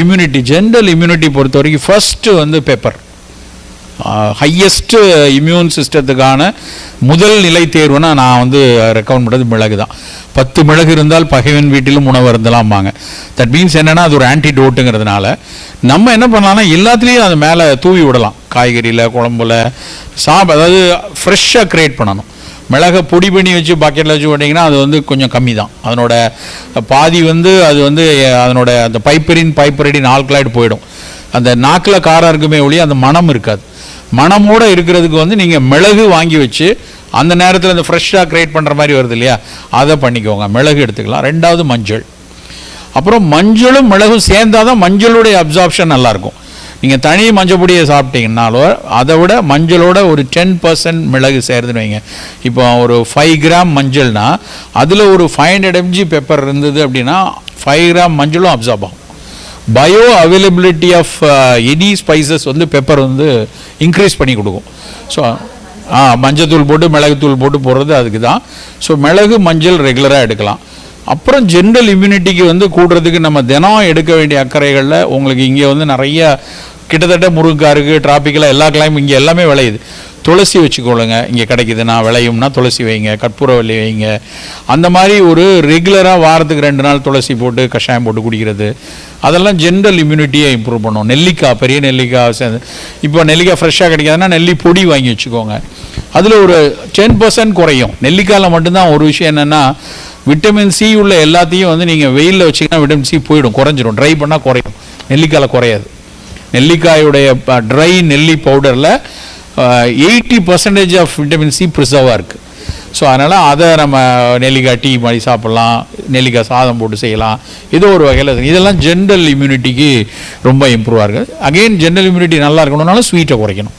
Immunity general immunity பொறுத்த வரைக்கும் first வந்து பேப்பர் ஹையஸ்ட்டு இம்யூன் சிஸ்டத்துக்கான முதல் நிலை தேர்வுனா நான் வந்து ரெக்கமெண்ட் பண்ணுறது மிளகு தான். பத்து மிளகு இருந்தால் பகைவன் வீட்டிலும் உணவு இருந்தலாம்பாங்க தட் மீன்ஸ் என்னென்னா அது ஒரு ஆன்டிடோட்டுங்கிறதுனால நம்ம என்ன பண்ணலாம்னா எல்லாத்துலேயும் அது மேலே தூவி விடலாம். காய்கறியில் குழம்புல சாப் அதாவது ஃப்ரெஷ்ஷாக க்ரியேட் பண்ணணும். மிளகை பொடி பண்ணி வச்சு பாக்கெட்டில் வச்சு போட்டிங்கன்னா அது வந்து கொஞ்சம் கம்மி தான் அதனோட பாதி வந்து அது வந்து அதனோட அந்த பைப்பரின் பைப்பரடின் ஆல்கலாய்டு போயிடும். அந்த நாக்கில் காரம் இருக்குமே ஒழிய அந்த மனம் இருக்காது. மனமோடு இருக்கிறதுக்கு வந்து நீங்கள் மிளகு வாங்கி வச்சு அந்த நேரத்தில் அந்த ஃப்ரெஷ்ஷாக க்ரியேட் பண்ணுற மாதிரி வருது இல்லையா? அதை பண்ணிக்கோங்க. மிளகு எடுத்துக்கலாம். ரெண்டாவது மஞ்சள். அப்புறம் மஞ்சளும் மிளகும் சேர்ந்தாதான் தான் மஞ்சளுடைய அப்சார்ப்ஷன் நல்லாயிருக்கும். நீங்கள் தனி மஞ்சள் பொடியை சாப்பிட்டீங்கன்னாலோ அதை விட மஞ்சளோட ஒரு டென் பர்சன்ட் மிளகு சேர்த்துன்னு வைங்க. இப்போ ஒரு ஃபைவ் கிராம் மஞ்சள்னா அதில் ஒரு ஃபைவ் ஹண்ட்ரட் எம்ஜி பெப்பர் இருந்தது அப்படின்னா ஃபைவ் கிராம் மஞ்சளும் அப்சார்ப் ஆகும். Bioavailability of any spices வந்து பெப்பர் வந்து இன்க்ரீஸ் பண்ணி கொடுக்கும். ஸோ ஆ மஞ்சத்தூள் போட்டு மிளகுத்தூள் போட்டு போடுறது அதுக்கு தான் ஸோ மிளகு மஞ்சள் ரெகுலராக எடுக்கலாம். அப்புறம் ஜென்ரல் இம்யூனிட்டிக்கு வந்து கூடுறதுக்கு நம்ம தினம் எடுக்க வேண்டிய அக்கறைகளில் உங்களுக்கு இங்கே வந்து நிறைய கிட்டத்தட்ட முருங்கக்காய் இருக்குது டிராபிக்கலாக எல்லா கிளைம் இங்கே எல்லாமே விளையுது. துளசி வச்சுக்கொள்ளுங்க இங்கே கிடைக்குதுன்னா விளையும்னா துளசி வைங்க கற்பூரவல்லி வைங்க. அந்த மாதிரி ஒரு ரெகுலராக வாரத்துக்கு ரெண்டு நாள் துளசி போட்டு கஷாயம் போட்டு குடிக்கிறது. அதெல்லாம் ஜென்ரல் இம்யூனிட்டியை இம்ப்ரூவ் பண்ணும். நெல்லிக்காய் பெரிய நெல்லிக்காய் சேர்ந்து இப்போ நெல்லிக்காய் ஃப்ரெஷ்ஷாக கிடைக்காதுன்னா நெல்லி பொடி வாங்கி வச்சுக்கோங்க. அதில் ஒரு டென் பர்சன்ட் குறையும். நெல்லிக்காயில் மட்டும்தான் ஒரு விஷயம் என்னென்னா விட்டமின் சி உள்ள எல்லாத்தையும் வந்து நீங்கள் வெயிலில் வச்சிங்கன்னா விட்டமின் சி போயிடும் குறைஞ்சிரும். ட்ரை பண்ணால் குறையும். நெல்லிக்காயில் குறையாது. நெல்லிக்காயுடைய ட்ரை நெல்லி பவுடரில் eighty percentage of vitamin C ப்ரிசர்வாக இருக்குது ஸோ அதனால் அதை நம்ம நெல்லிக்காய் டீ மாதிரி சாப்பிட்லாம் நெல்லிக்காய் சாதம் போட்டு செய்யலாம். ஏதோ ஒரு வகையில் இதெல்லாம் ஜென்ரல் இம்யூனிட்டிக்கு ரொம்ப இம்ப்ரூவாக இருக்குது அகெயின் ஜென்ரல் இம்யூனிட்டி நல்லா இருக்கணும்னாலும் ஸ்வீட்டை குறைக்கணும்.